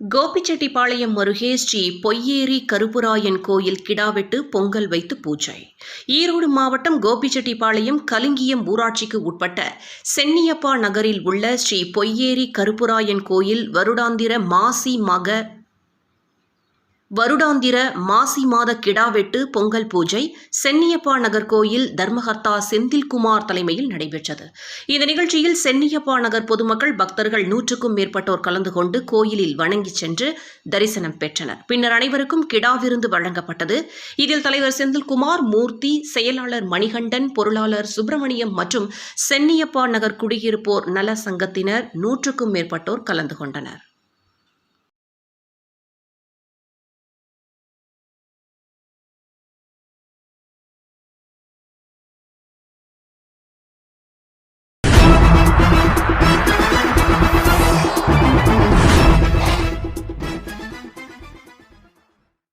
கோபிச்செட்டிப்பாளையம் அருகே ஸ்ரீ பொய்யேரி கருப்புராயன் கோயில் கிடாவெட்டு பொங்கல் வைத்து பூஜை. ஈரோடு மாவட்டம் கோபிச்செட்டிப்பாளையம் கலிங்கியம் ஊராட்சிக்கு உட்பட்ட சென்னியப்பா நகரில் உள்ள ஸ்ரீ பொய்யேரி கருப்புராயன் கோயில் வருடாந்திர மாசி மக வருடாந்திர மாசி மாத கிடாவெட்டு பொங்கல் பூஜை சென்னியப்பா நகர் கோயில் தர்மகர்த்தா செந்தில்குமார் தலைமையில் நடைபெற்றது. இந்த நிகழ்ச்சியில் சென்னியப்பா நகர் பொதுமக்கள் பக்தர்கள் நூற்றுக்கும் மேற்பட்டோர் கலந்து கொண்டு கோயிலில் வணங்கிச் சென்று தரிசனம் பெற்றனர். பின்னர் அனைவருக்கும் கிடா விருந்து வழங்கப்பட்டது. இதில் தலைவர் செந்தில்குமார் மூர்த்தி செயலாளர் மணிகண்டன் பொருளாளர் சுப்பிரமணியம் மற்றும் சென்னியப்பா நகர் குடியிருப்போர் நல சங்கத்தினர் நூற்றுக்கும் மேற்பட்டோர் கலந்து கொண்டனர்.